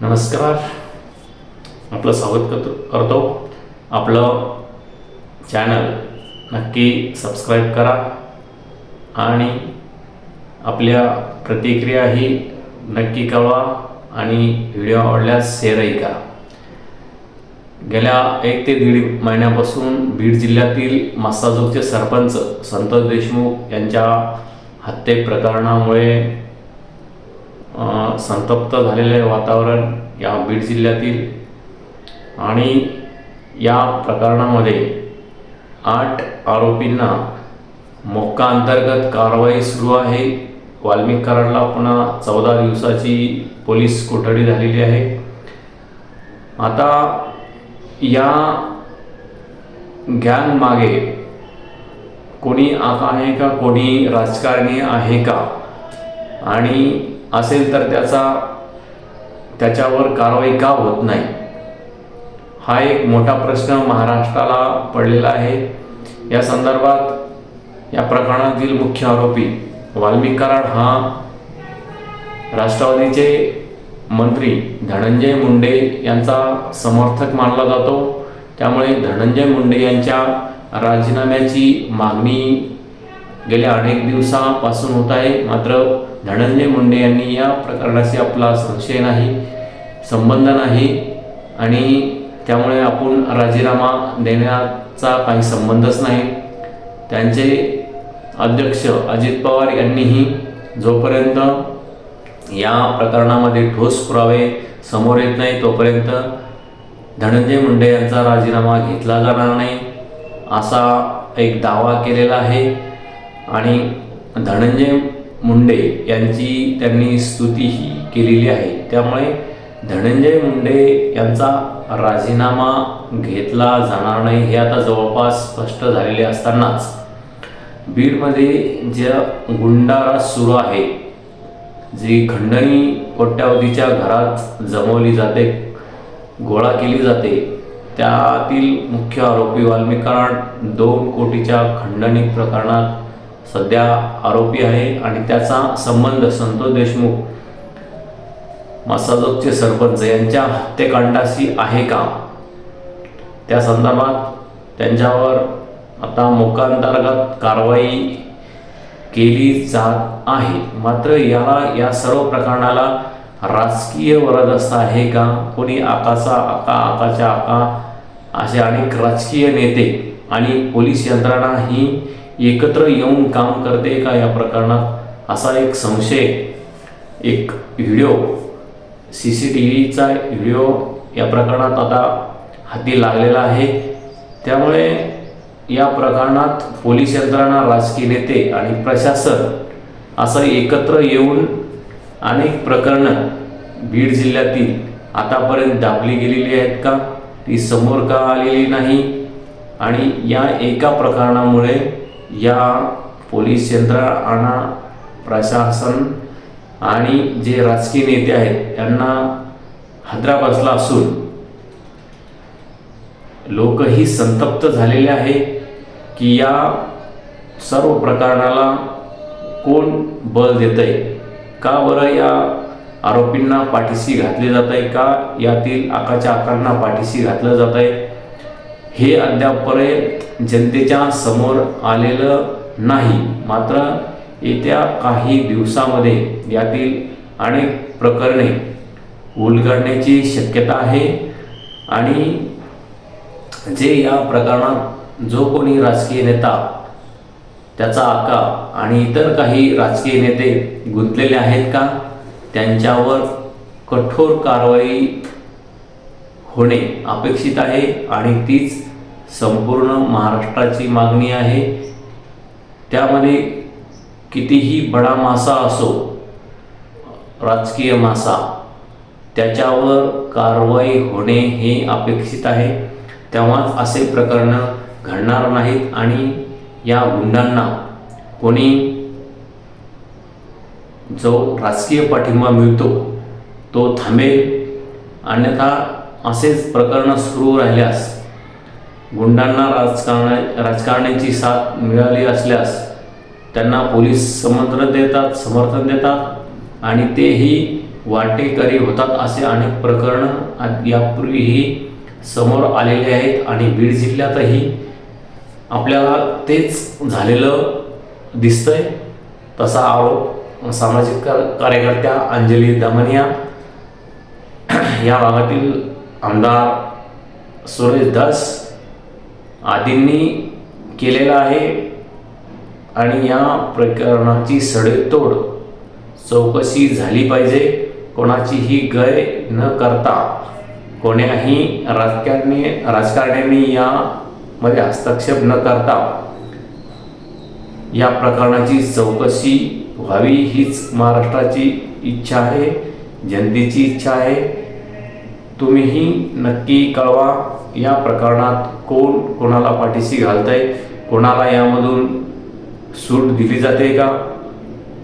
नमस्कार. आपलं स्वागत करतो करतो. आपलं चॅनल नक्की सबस्क्राईब करा. आणि आपल्या प्रतिक्रियाही नक्की कळवा आणि व्हिडिओ आवडल्यास शेअरही करा. गेल्या एक ते दीड महिन्यापासून बीड जिल्ह्यातील मासाजोगचे सरपंच संतोष देशमुख यांच्या हत्ये प्रकरणामुळे संतप्त झालेले वातावरण या बीड जिल्ह्यातील आणि या प्रकरणामध्ये आठ आरोपींना मोक्का अंतर्गत कारवाई सुरू आहे. वाल्मिक कराडला पुन्हा चौदा दिवसाची पोलीस कोठडी झालेली आहे. आता या गँग मागे कोणी आका आहे का? कोणी राजकारणी आहे का? आणि असेल तर त्याचा त्याच्यावर कारवाई का होत नाही? हा एक मोठा प्रश्न महाराष्ट्राला पडलेला आहे. या संदर्भात या प्रकरणातील मुख्य आरोपी वाल्मिक कराड हा राष्ट्रवादीचे मंत्री धनंजय मुंडे यांचा समर्थक मानला जातो. त्यामुळे धनंजय मुंडे यांच्या राजीनाम्याची मागणी गेल्या अनेक दिवसापासून होत आहे. मात्र धनंजय मुंडे यांनी या प्रकरणाशी आपला संशय नाही संबंध नाही आणि त्यामुळे आपण राजीनामा देण्याचा काही संबंधच नाही. त्यांचे अध्यक्ष अजित पवार यांनीही जोपर्यंत या प्रकरणामध्ये ठोस पुरावे समोर येत नाही तोपर्यंत धनंजय मुंडे यांचा राजीनामा घेतला जाणार नाही असा एक दावा केलेला आहे. आणि धनंजय मुंडे यांची त्यांनी स्तुतीही केलेली आहे. त्यामुळे धनंजय मुंडे यांचा राजीनामा घेतला जाणार नाही हे आता जवळपास स्पष्ट झालेले असतानाच. बीडमध्ये ज्या गुंडारा सुरू आहे जी खंडणी कोट्यावधीच्या घरात जमवली जाते गोळा केली जाते त्यातील मुख्य आरोपी वाल्मिक दोन कोटीच्या खंडणी प्रकरणात सध्या आरोपी आहे आणि त्याचा संबंध संतोष देशमुख मसाजोगचे सरपंच यांच्या हत्येकांडाशी आहे का? त्या संदर्भात त्यांच्यावर आता मोकांतर्गत कारवाई केली जात आहे. मात्र याला या सर्व प्रकरणाला राजकीय वरदस्त आहे का? कोणी आकाचा आका आकाच्या आका असे अनेक राजकीय नेते आणि पोलीस यंत्रणा ही एकत्र येऊन काम करते का या प्रकरणात? असा एक संशय एक व्हिडिओ सी सी टी व्हीचा व्हिडिओ या प्रकरणात आता हाती लागलेला आहे. त्यामुळे या प्रकरणात पोलीस यंत्रणा राजकीय नेते आणि प्रशासन असं एकत्र येऊन अनेक प्रकरणं बीड जिल्ह्यातील आतापर्यंत दाबली गेलेली आहेत का? ती समोर का आलेली नाही? आणि या एका प्रकरणामुळे या पोलीस यंत्रणा प्रशासन आणि जे राजकीय नेते आहेत यांना हादरा बसला असून लोकही संतप्त झालेले आहे की या सर्व प्रकरणाला कोण बल देत आहे का बरं या आरोपींना पाठीशी घातले जात आहे का यातील आकाच्या आकांना पाठीशी घातलं जात आहे हे अद्यापपर्यंत जनतेच्या समोर आलेलं नाही. मात्र येत्या काही दिवसामध्ये यातील अनेक प्रकरणे उलगडण्याची शक्यता आहे आणि जे या प्रकरणात जो कोणी राजकीय नेता त्याचा आका आणि इतर काही राजकीय नेते गुंतलेले आहेत का? त्यांच्यावर कठोर कारवाई होणे अपेक्षित आहे आणि तीच संपूर्ण महाराष्ट्राची मागणी आहे. त्यामध्ये कितीही बडा मासा असो राजकीय मासा त्याच्यावर कारवाई होणे हे अपेक्षित आहे. तेव्हाच असे प्रकरणं घडणार नाहीत आणि या गुंडांना कोणी जो राजकीय पाठिंबा मिळतो तो थांबेल. अन्यथा असेच प्रकरणं सुरू राहिल्यास गुंडांना राजकारणा राजकारण्याची साथ मिळाली असल्यास त्यांना पोलीस समर्थन देतात समर्थन देतात आणि तेही वाटेकरी होतात असे अनेक प्रकरणं यापूर्वीही समोर आलेले आहेत आणि बीड जिल्ह्यातही आपल्याला तेच झालेलं दिसतंय. तसा आरोप सामाजिक कार्यकर्त्या अंजली दमनिया या भागातील आमदार सुरेश दास आदींनी केलेला आहे आणि या प्रकरणाची सडेतोड चौकशी झाली पाहिजे. कोणाचीही गय न करता कोण्याही राजकारणी राजकारण्यांनी यामध्ये हस्तक्षेप न करता या प्रकरणाची चौकशी व्हावी हीच महाराष्ट्राची इच्छा आहे जनतेची इच्छा आहे. तुम्हीही नक्की कळवा या प्रकरणात कोण कोणाला पाठीशी घालतंय? कोणाला यामधून सूट दिली जाते का?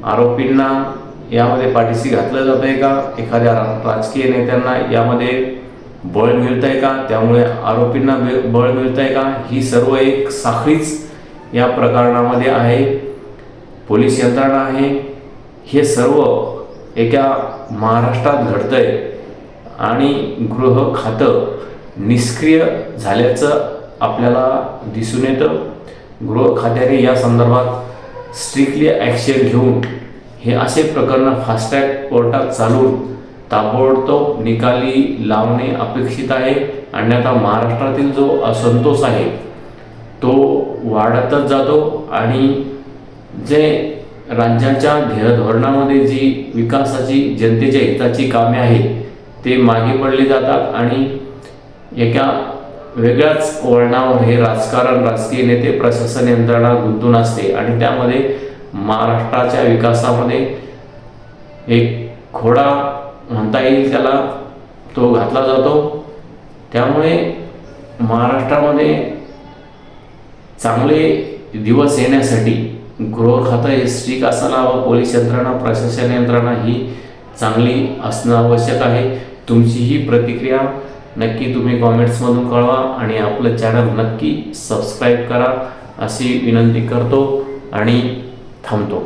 आरोपींना यामध्ये पाठीशी घातलं जात आहे का? एखाद्या राजकीय नेत्यांना यामध्ये बळ मिळत आहे का? त्यामुळे आरोपींना बे- बळ मिळत आहे का? ही सर्व एक साखळीच या प्रकरणामध्ये आहे. पोलीस यंत्रणा आहे. हे सर्व एका महाराष्ट्रात घडतंय. आणि गृह खातं निष्क्रिय झाल्याचं आपल्याला दिसून येतं. गृह खात्याने या संदर्भात स्ट्रिक्टली ॲक्शन घेऊन हे असे प्रकरण फास्टॅग कोर्टात चालून ताबडतोब निकाली लावणे अपेक्षित आहे. अन्यथा महाराष्ट्रातील जो असंतोष आहे तो वाढतच जातो आणि जे राज्याच्या ध्येयधोरणामध्ये जी विकासाची जनतेच्या हिताची कामे आहेत ते मागे पडली जातात आणि एका वेगळ्याच वळणावर हे राजकारण राजकीय नेते प्रशासन यंत्रणा गुंतून असते आणि त्यामध्ये महाराष्ट्राच्या विकासामध्ये एक खोडा म्हणता येईल त्याला तो घातला जातो. त्यामुळे महाराष्ट्रामध्ये चांगले दिवस येण्यासाठी गृह खातं हे स्ट्रिक असायला हवं पोलीस यंत्रणा प्रशासन यंत्रणा ही चांगली असणं आवश्यक आहे. तुमची ही प्रतिक्रिया नक्की तुम्ही कॉमेंट्समधून कळवा आणि आपलं चॅनल नक्की सबस्क्राईब करा अशी विनंती करतो आणि थांबतो.